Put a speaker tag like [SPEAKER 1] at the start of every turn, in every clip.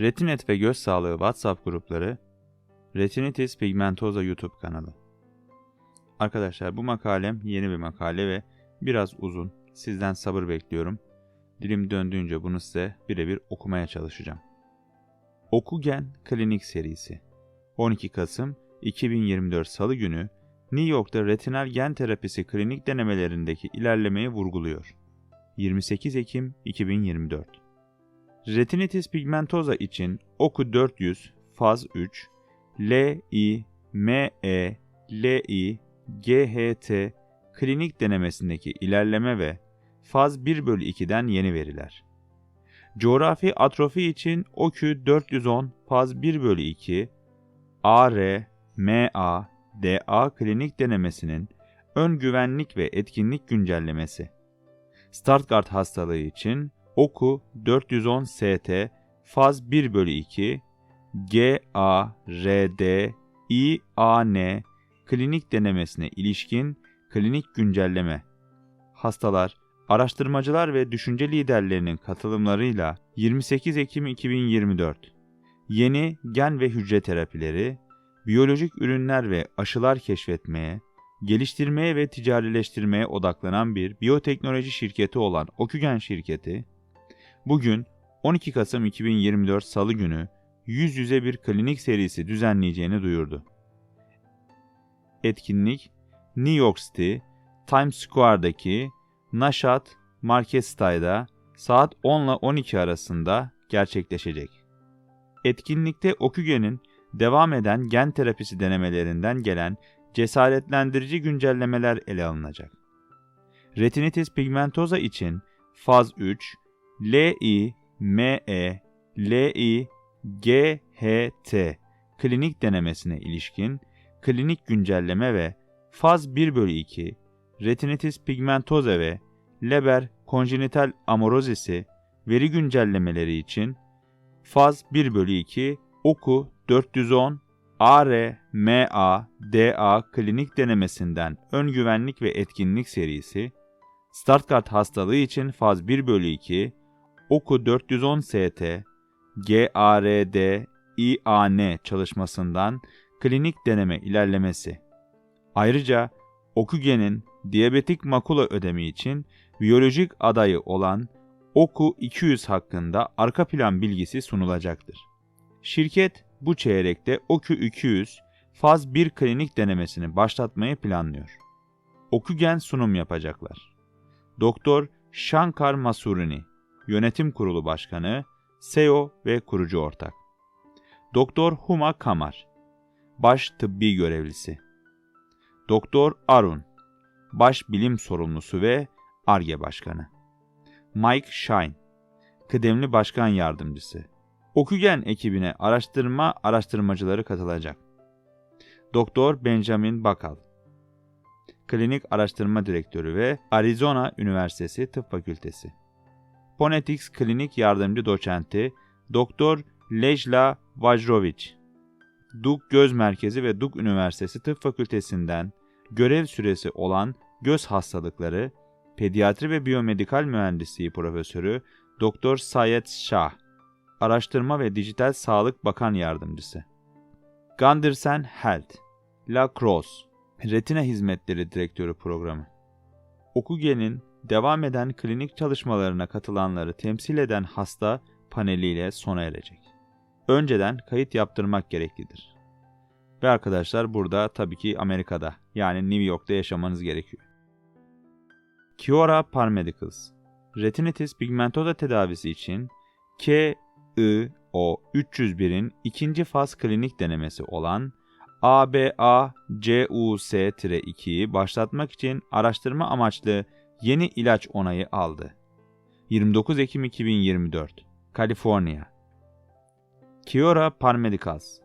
[SPEAKER 1] Retinet ve Göz Sağlığı WhatsApp grupları, Retinitis Pigmentosa YouTube kanalı. Arkadaşlar bu makalem yeni bir makale ve biraz uzun. Sizden sabır bekliyorum. Dilim döndüğünce bunu size birebir okumaya çalışacağım. Okugen Klinik serisi 12 Kasım 2024 Salı günü New York'ta retinal gen terapisi klinik denemelerindeki ilerlemeyi vurguluyor. 28 Ekim 2024 Retinitis pigmentosa için OKU 400 faz 3 LI ME LI GHT klinik denemesindeki ilerleme ve faz 1 bölü 2'den yeni veriler. Coğrafi atrofi için OKÜ 410 faz 1 bölü 2 AR MA DA klinik denemesinin ön güvenlik ve etkinlik güncellemesi. Stargardt hastalığı için OKU 410 ST faz 1 bölü 2 GARD IAN klinik denemesine ilişkin klinik güncelleme. Hastalar, araştırmacılar ve düşünce liderlerinin katılımlarıyla 28 Ekim 2024 yeni gen ve hücre terapileri, biyolojik ürünler ve aşılar keşfetmeye, geliştirmeye ve ticarileştirmeye odaklanan bir biyoteknoloji şirketi olan Okugen şirketi, bugün 12 Kasım 2024 Salı günü yüz yüze bir klinik serisi düzenleyeceğini duyurdu. Etkinlik, New York City, Times Square'daki Nashat Marketstay'da saat 10 ile 12 arasında gerçekleşecek. Etkinlikte Okugen'in devam eden gen terapisi denemelerinden gelen cesaretlendirici güncellemeler ele alınacak. Retinitis pigmentosa için faz 3, LI, ME, klinik denemesine ilişkin klinik güncelleme ve faz 1 bölü 2, retinitis pigmentosa ve Leber konjenital amorozisi veri güncellemeleri için faz 1 bölü 2 OKU 410 AR-MA DA klinik denemesinden ön güvenlik ve etkinlik serisi, Stargardt hastalığı için faz 1 bölü 2, OKU 410 ST, GARD IAN çalışmasından klinik deneme ilerlemesi. Ayrıca Okugen'in diyabetik makula ödemi için biyolojik adayı olan OKU 200 hakkında arka plan bilgisi sunulacaktır. Şirket bu çeyrekte OKU 200 faz 1 klinik denemesini başlatmayı planlıyor. Okugen sunum yapacaklar. Doktor Shankar Masurini, Yönetim Kurulu Başkanı, CEO ve kurucu ortak. Doktor Huma Kamar, Baş Tıbbi Görevlisi. Doktor Arun, Baş Bilim Sorumlusu ve ARGE Başkanı. Mike Shine, Kıdemli Başkan Yardımcısı. Okugen ekibine araştırma araştırmacıları katılacak. Doktor Benjamin Bakal, Klinik Araştırma Direktörü ve Arizona Üniversitesi Tıp Fakültesi. Phonetics Klinik Yardımcı Doçenti Doktor Lejla Vajrovic, Duke Göz Merkezi ve Duke Üniversitesi Tıp Fakültesinden görev süresi olan göz hastalıkları, pediatri ve biyomedikal mühendisliği profesörü Doktor Sayed Shah, Araştırma ve Dijital Sağlık Bakan Yardımcısı. Gundersen Health, La Crosse, Retina Hizmetleri Direktörü Programı. Okugen'in devam eden klinik çalışmalarına katılanları temsil eden hasta paneliyle sona erecek. Önceden kayıt yaptırmak gereklidir. Ve arkadaşlar burada tabii ki Amerika'da yani New York'ta yaşamanız gerekiyor. Kiora Paramedicals Retinitis pigmentosa tedavisi için KIO 301'in ikinci faz klinik denemesi olan ABA-CUS-2'yi başlatmak için araştırma amaçlı yeni ilaç onayı aldı. 29 Ekim 2024 Kaliforniya Kiora Parmedicals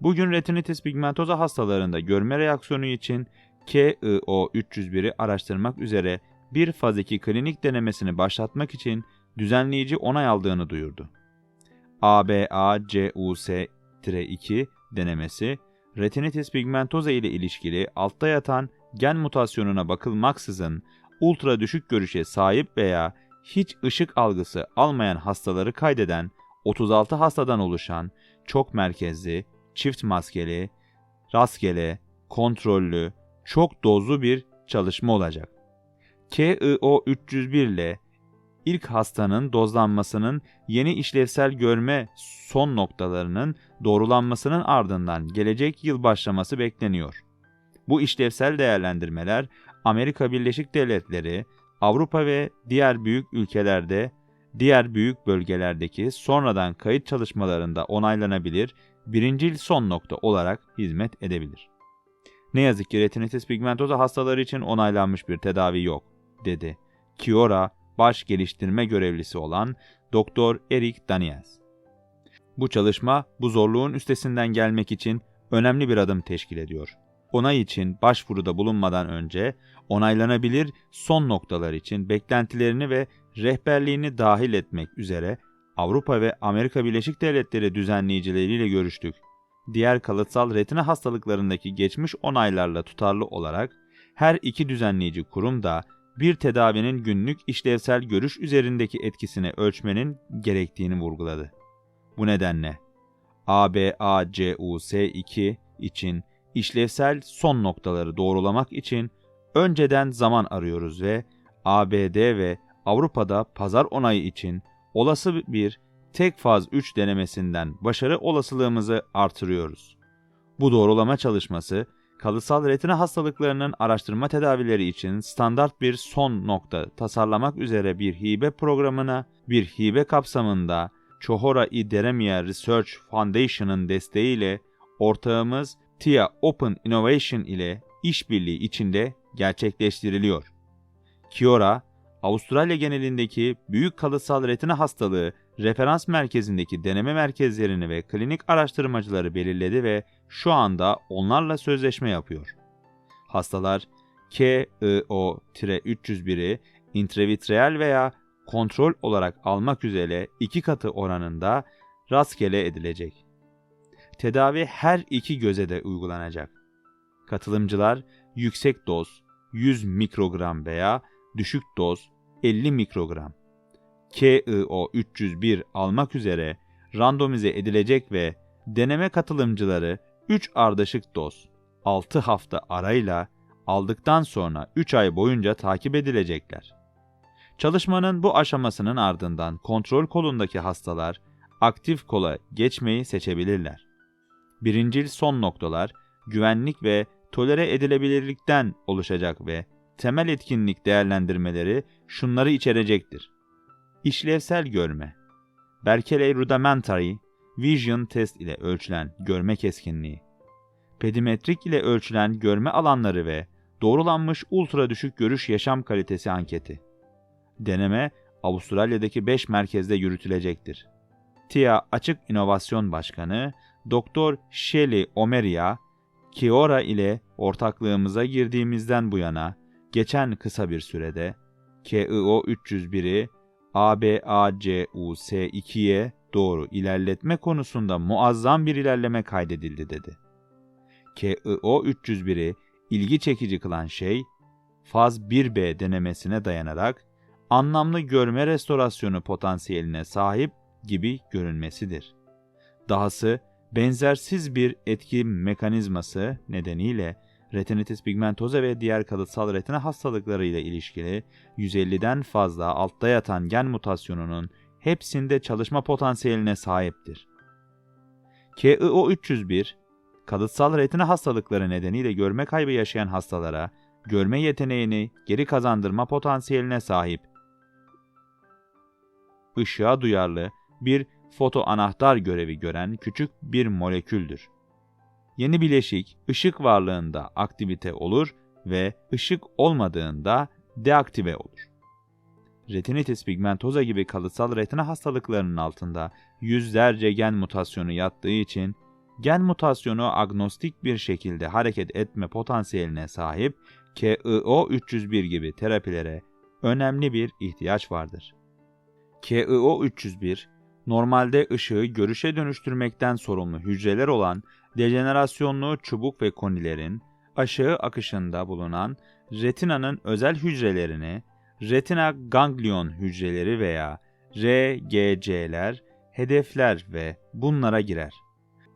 [SPEAKER 1] Bugün retinitis pigmentosa hastalarında görme reaksiyonu için KIO 301'i araştırmak üzere bir faz 2 klinik denemesini başlatmak için düzenleyici onay aldığını duyurdu. ABA-CUS-2 denemesi, retinitis pigmentosa ile ilişkili altta yatan gen mutasyonuna bakılmaksızın ultra düşük görüşe sahip veya hiç ışık algısı almayan hastaları kaydeden 36 hastadan oluşan çok merkezli, çift maskeli, rastgele, kontrollü, çok dozlu bir çalışma olacak. KIO 301 ile ilk hastanın dozlanmasının yeni işlevsel görme son noktalarının doğrulanmasının ardından gelecek yıl başlaması bekleniyor. Bu işlevsel değerlendirmeler Amerika Birleşik Devletleri, Avrupa ve diğer büyük ülkelerde, diğer büyük bölgelerdeki sonradan kayıt çalışmalarında onaylanabilir, birincil son nokta olarak hizmet edebilir. Ne yazık ki retinitis pigmentosa hastaları için onaylanmış bir tedavi yok, dedi. Kiora, baş geliştirme görevlisi olan Dr. Eric Daniels. Bu çalışma bu zorluğun üstesinden gelmek için önemli bir adım teşkil ediyor. Onay için başvuruda bulunmadan önce onaylanabilir son noktalar için beklentilerini ve rehberliğini dahil etmek üzere Avrupa ve Amerika Birleşik Devletleri düzenleyicileriyle görüştük. Diğer kalıtsal retina hastalıklarındaki geçmiş onaylarla tutarlı olarak her iki düzenleyici kurum da bir tedavinin günlük işlevsel görüş üzerindeki etkisini ölçmenin gerektiğini vurguladı. Bu nedenle ABACUS2 için işlevsel son noktaları doğrulamak için önceden zaman arıyoruz ve ABD ve Avrupa'da pazar onayı için olası bir tek faz 3 denemesinden başarı olasılığımızı artırıyoruz. Bu doğrulama çalışması kalısal retina hastalıklarının araştırma tedavileri için standart bir son nokta tasarlamak üzere bir hibe programına bir hibe kapsamında Çohora i Deremia Research Foundation'ın desteğiyle ortağımız TIA Open Innovation ile işbirliği içinde gerçekleştiriliyor. Kiora, Avustralya genelindeki büyük kalısal retina hastalığı referans merkezindeki deneme merkezlerini ve klinik araştırmacıları belirledi ve şu anda onlarla sözleşme yapıyor. Hastalar KIO-301'i intravitreal veya kontrol olarak almak üzere iki katı oranında rastgele edilecek. Tedavi her iki göze de uygulanacak. Katılımcılar yüksek doz 100 mikrogram veya düşük doz 50 mikrogram KIO 301 almak üzere randomize edilecek ve deneme katılımcıları 3 ardışık doz 6 hafta arayla aldıktan sonra 3 ay boyunca takip edilecekler. Çalışmanın bu aşamasının ardından kontrol kolundaki hastalar aktif kola geçmeyi seçebilirler. Birincil son noktalar güvenlik ve tolere edilebilirlikten oluşacak ve temel etkinlik değerlendirmeleri şunları içerecektir. İşlevsel görme, Berkeley Rudimentary Vision Test ile ölçülen görme keskinliği, pedimetrik ile ölçülen görme alanları ve doğrulanmış ultra düşük görüş yaşam kalitesi anketi. Deneme Avustralya'daki 5 merkezde yürütülecektir. TIA Açık İnovasyon Başkanı Dr. Shelley Omeria, Kiora ile ortaklığımıza girdiğimizden bu yana geçen kısa bir sürede KIO 301'i ABACUS2'ye doğru ilerletme konusunda muazzam bir ilerleme kaydedildi dedi. KIO 301'i ilgi çekici kılan şey, faz 1B denemesine dayanarak anlamlı görme restorasyonu potansiyeline sahip gibi görünmesidir. Dahası benzersiz bir etki mekanizması nedeniyle retinitis pigmentosa ve diğer kalıtsal retina hastalıkları ile ilişkili 150'den fazla altta yatan gen mutasyonunun hepsinde çalışma potansiyeline sahiptir. KIO301, kalıtsal retina hastalıkları nedeniyle görme kaybı yaşayan hastalara görme yeteneğini geri kazandırma potansiyeline sahip. Işığa duyarlı bir foto anahtar görevi gören küçük bir moleküldür. Yeni bileşik ışık varlığında aktivite olur ve ışık olmadığında deaktive olur. Retinitis pigmentosa gibi kalıtsal retina hastalıklarının altında yüzlerce gen mutasyonu yattığı için gen mutasyonu agnostik bir şekilde hareket etme potansiyeline sahip KIO301 gibi terapilere önemli bir ihtiyaç vardır. KIO301 normalde ışığı görüşe dönüştürmekten sorumlu hücreler olan dejenerasyonlu çubuk ve konilerin aşağı akışında bulunan retinanın özel hücrelerini retina ganglion hücreleri veya RGC'ler hedefler ve bunlara girer.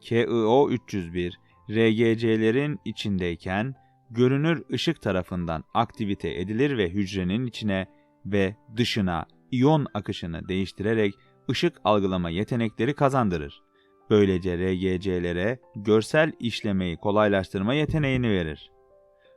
[SPEAKER 1] KIO 301 RGC'lerin içindeyken görünür ışık tarafından aktivite edilir ve hücrenin içine ve dışına iyon akışını değiştirerek ışık algılama yetenekleri kazandırır. Böylece RGC'lere görsel işlemeyi kolaylaştırma yeteneğini verir.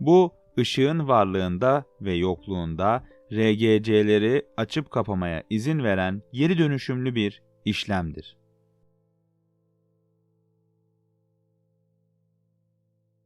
[SPEAKER 1] Bu ışığın varlığında ve yokluğunda RGC'leri açıp kapamaya izin veren geri dönüşümlü bir işlemdir.